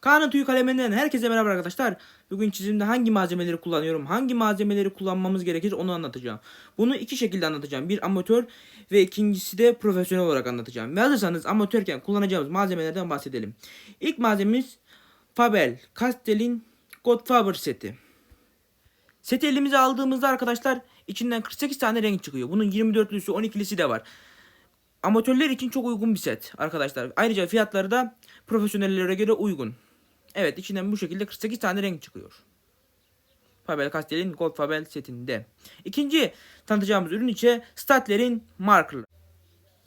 Kaan'ın tüy kaleminden herkese merhaba arkadaşlar. Bugün çizimde hangi malzemeleri kullanıyorum, hangi malzemeleri kullanmamız gerekir onu anlatacağım. Bunu iki şekilde anlatacağım. Bir amatör ve ikincisi de profesyonel olarak anlatacağım. Ve hazırsanız amatörken kullanacağımız malzemelerden bahsedelim. İlk malzememiz Fabel Castell'in Godfather seti. Seti elimize aldığımızda arkadaşlar içinden 48 tane renk çıkıyor. Bunun 24'lüsü 12'lisi de var. Amatörler için çok uygun bir set arkadaşlar. Ayrıca fiyatları da profesyonellere göre uygun. Evet içinden bu şekilde 48 tane renk çıkıyor. Faber Castell'in Gold Fabel setinde. İkinci tanıtacağımız ürün ise Statler'in Marker.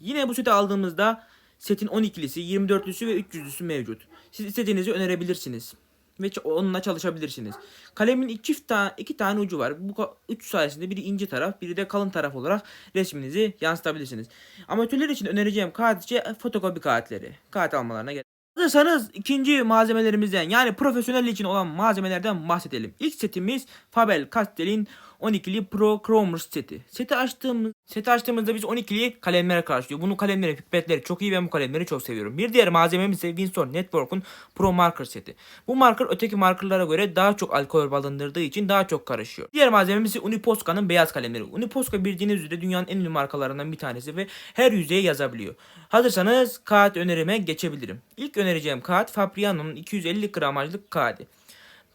Yine bu seti aldığımızda setin 12'lisi, 24'lüsü ve 300'lüsü mevcut. Siz istediğinizi önerebilirsiniz ve onunla çalışabilirsiniz. Kalemin iki çift ta- iki tane ucu var. Bu uç sayesinde biri ince taraf, biri de kalın taraf olarak resminizi yansıtabilirsiniz. Amatörler için önereceğim kağıt ise fotokopi kağıtları. Kağıt almalarına gerek. Hazırsanız ikinci malzemelerimizden yani profesyonel için olan malzemelerden bahsedelim. İlk setimiz Faber Castell'in 12'li Pro Chromers seti. Seti açtığımız seti açtığımızda biz 12'li kalemler karşılıyor. Bunun kalemleri, pipetleri çok iyi ben bu kalemleri çok seviyorum. Bir diğer malzememiz ise Winsor Network'un Pro Marker seti. Bu marker öteki markerlara göre daha çok alkol barındırdığı için daha çok karışıyor. Diğer malzememiz ise Uniposca'nın beyaz kalemleri. Uniposca bildiğiniz üzere dünyanın en ünlü markalarından bir tanesi ve her yüzeye yazabiliyor. Hazırsanız kağıt önerime geçebilirim. İlk önereceğim kağıt Fabriano'nun 250 gramajlık kağıdı.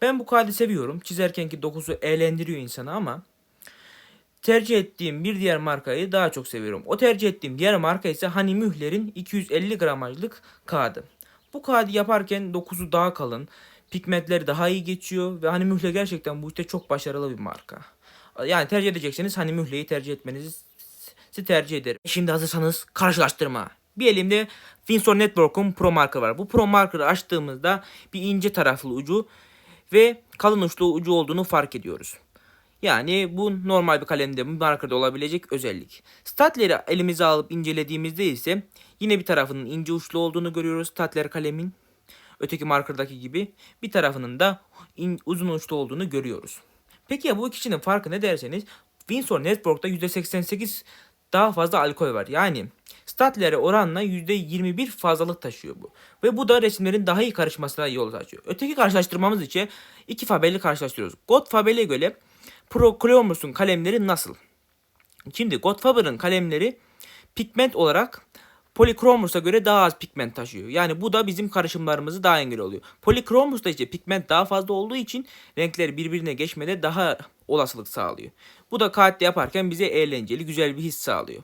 Ben bu kağıdı seviyorum. Çizerkenki dokusu eğlendiriyor insanı ama tercih ettiğim bir diğer markayı daha çok seviyorum. O tercih ettiğim diğer marka ise Hani Mühler'in 250 gramajlık kağıdı. Bu kağıdı yaparken dokusu daha kalın, pigmentleri daha iyi geçiyor ve Hani Mühler gerçekten bu işte çok başarılı bir marka. Yani tercih edecekseniz Hani Mühler'i tercih etmenizi tercih ederim. Şimdi hazırsanız karşılaştırma. Bir elimde Winsor Network'un Pro Marker var. Bu Pro Marker'ı açtığımızda bir ince taraflı ucu ve kalın uçlu ucu olduğunu fark ediyoruz. Yani bu normal bir kalemde markerde olabilecek özellik. Statleri elimize alıp incelediğimizde ise yine bir tarafının ince uçlu olduğunu görüyoruz Statler kalemin. Öteki markerdaki gibi bir tarafının da uzun uçlu olduğunu görüyoruz. Peki ya bu ikisinin farkı ne derseniz Winsor Network'ta %88 daha fazla alkol var. Yani Statler'e oranla %21 fazlalık taşıyor bu. Ve bu da resimlerin daha iyi karışmasına yol açıyor. Öteki karşılaştırmamız için iki Fabel'i karşılaştırıyoruz. God Fabel'e göre Pro Colomus'un kalemleri nasıl? Şimdi Godfather'ın kalemleri pigment olarak Polychromus'a göre daha az pigment taşıyor. Yani bu da bizim karışımlarımızı daha engel oluyor. Polychromus'ta işte pigment daha fazla olduğu için renkler birbirine geçmede daha olasılık sağlıyor. Bu da kağıtta yaparken bize eğlenceli, güzel bir his sağlıyor.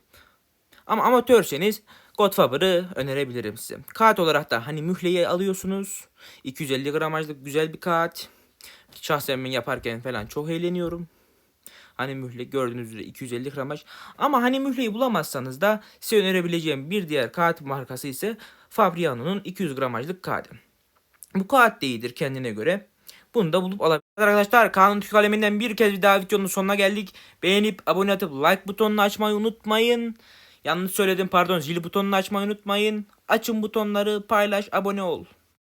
Ama amatörseniz Godfather'ı önerebilirim size. Kağıt olarak da hani mühleyi alıyorsunuz. 250 gramajlık güzel bir kağıt. Şahsen ben yaparken falan çok eğleniyorum. Hani mühle gördüğünüz üzere 250 gramaj. Ama hani mühleyi bulamazsanız da size önerebileceğim bir diğer kağıt markası ise Fabriano'nun 200 gramajlık kağıdı. Bu kağıt da iyidir kendine göre. Bunu da bulup alabilirsiniz. Arkadaşlar Kanun Türk kaleminden bir kez bir daha videonun sonuna geldik. Beğenip abone atıp like butonunu açmayı unutmayın. Yanlış söyledim pardon zil butonunu açmayı unutmayın. Açın butonları paylaş abone ol.